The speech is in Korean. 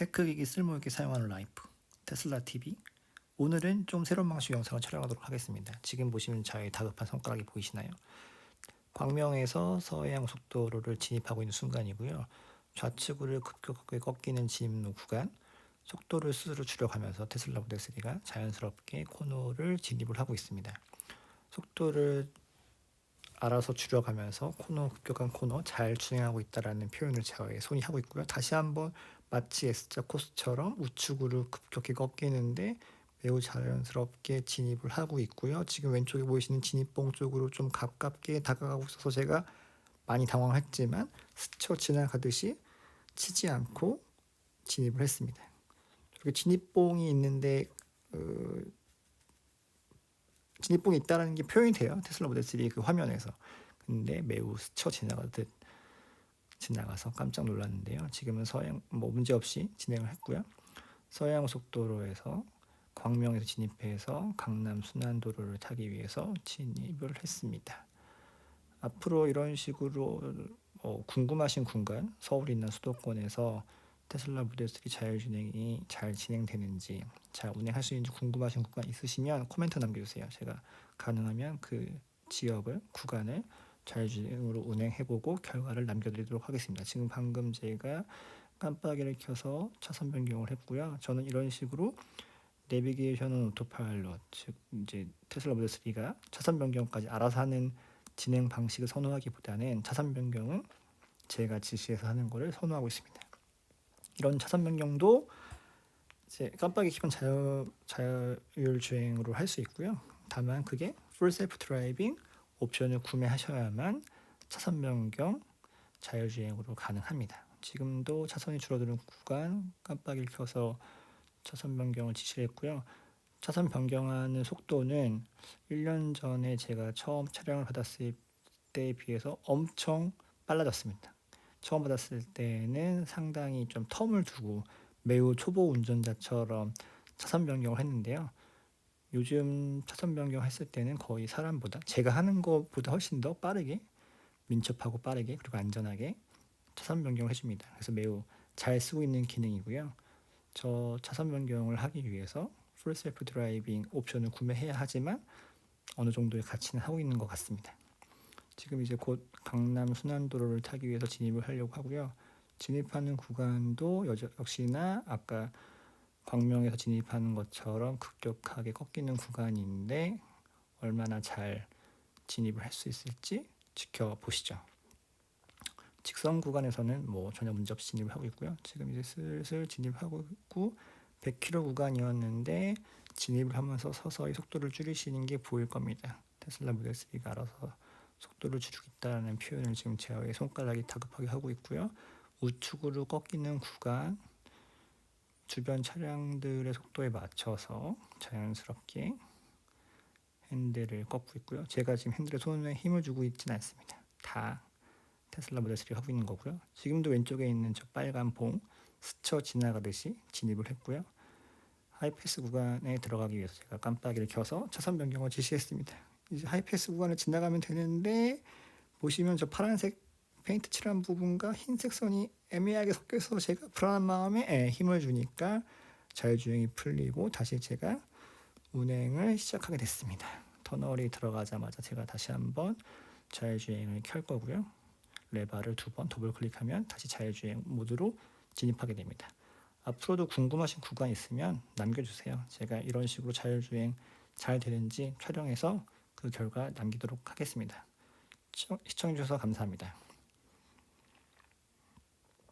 테크기기 쓸모있게 사용하는 라이프 테슬라 TV 오늘은 좀 새로운 방식 영상을 촬영하도록 하겠습니다. 지금 보시면 저의 다급한 손가락이 보이시나요? 광명에서 서해안 고속도로를 진입하고 있는 순간이고요. 좌측으로 급격하게 꺾이는 진입로 구간 속도를 스스로 줄여가면서 테슬라 모델 3가 자연스럽게 코너를 진입을 하고 있습니다. 속도를 알아서 줄여가면서 코너 급격한 코너 잘 진행하고 있다라는 표현을 저의 손이 하고 있고요. 다시 한번 마치 S자 코스처럼 우측으로 급격히 꺾이는데 매우 자연스럽게 진입을 하고 있고요. 지금 왼쪽에 보이시는 진입봉 쪽으로 좀 가깝게 다가가고 있어서 제가 많이 당황했지만 스쳐 지나가듯이 치지 않고 진입을 했습니다. 이렇게 진입봉이 있는데 어, 진입봉이 있다는 게 표현이 돼요. 테슬라 모델 3 그 화면에서. 근데 매우 스쳐 지나가듯 지나가서 깜짝 놀랐는데요. 지금은 서해안 뭐 문제 없이 진행을 했고요. 서해안 고속도로에서 광명에서 진입해서 강남 순환도로를 타기 위해서 진입을 했습니다. 앞으로 이런 식으로 어, 궁금하신 공간 서울 있는 수도권에서 테슬라 모델 3 자율주행이 잘 진행되는지 잘 운행할 수 있는지 궁금하신 구간 있으시면 코멘트 남겨주세요. 제가 가능하면 그 지역을 구간을 자율주행으로 운행해보고 결과를 남겨드리도록 하겠습니다. 지금 방금 제가 깜빡이를 켜서 차선 변경을 했고요. 저는 이런 식으로 내비게이션은 오토파일럿 즉 이제 테슬라 모델 3가 차선 변경까지 알아서 하는 진행 방식을 선호하기보다는 차선 변경은 제가 지시해서 하는 것을 선호하고 있습니다. 이런 차선 변경도 이제 깜빡이 켜면 자율, 자율 주행으로 할 수 있고요. 다만 그게 풀 셀프 드라이빙 옵션을 구매하셔야만 차선 변경 자율 주행으로 가능합니다. 지금도 차선이 줄어드는 구간 깜빡이를 켜서 차선 변경을 지시를 했고요. 차선 변경하는 속도는 1년 전에 제가 처음 촬영을 받았을 때에 비해서 엄청 빨라졌습니다. 처음 받았을 때는 상당히 좀 텀을 두고 매우 초보 운전자처럼 차선 변경을 했는데요. 요즘 차선 변경 했을 때는 거의 사람보다 제가 하는 것보다 훨씬 더 빠르게 민첩하고 빠르게 그리고 안전하게 차선 변경을 해줍니다. 그래서 매우 잘 쓰고 있는 기능이고요. 저 차선 변경을 하기 위해서 풀 셀프 드라이빙 옵션을 구매해야 하지만 어느 정도의 가치는 하고 있는 것 같습니다. 지금 이제 곧 강남 순환도로를 타기 위해서 진입을 하려고 하고요. 진입하는 구간도 여저, 역시나 아까 광명에서 진입하는 것처럼 급격하게 꺾이는 구간인데 얼마나 잘 진입을 할 수 있을지 지켜보시죠. 직선 구간에서는 뭐 전혀 문제 없이 진입을 하고 있고요. 지금 이제 슬슬 진입하고 있고 100km 구간이었는데 진입을 하면서 서서히 속도를 줄이시는 게 보일 겁니다. 테슬라 모델 3가 알아서 속도를 줄이겠다는 표현을 지금 제어의 손가락이 다급하게 하고 있고요. 우측으로 꺾이는 구간 주변 차량들의 속도에 맞춰서 자연스럽게 핸들을 꺾고 있고요. 제가 지금 핸들에 손에 힘을 주고 있지는 않습니다. 다 테슬라 모델 3 하고 있는 거고요. 지금도 왼쪽에 있는 저 빨간 봉 스쳐 지나가듯이 진입을 했고요. 하이패스 구간에 들어가기 위해서 제가 깜빡이를 켜서 차선 변경을 지시했습니다. 이제 하이패스 구간을 지나가면 되는데 보시면 저 파란색 페인트 칠한 부분과 흰색 선이 애매하게 섞여서 제가 불안한 마음에 예, 힘을 주니까 자율주행이 풀리고 다시 제가 운행을 시작하게 됐습니다. 터널이 들어가자마자 제가 다시 한번 자율주행을 켤 거고요. 레바를 두 번 더블 클릭하면 다시 자율주행 모드로 진입하게 됩니다. 앞으로도 궁금하신 구간 있으면 남겨주세요. 제가 이런 식으로 자율주행 잘 되는지 촬영해서 그 결과 남기도록 하겠습니다. 시청해주셔서 감사합니다.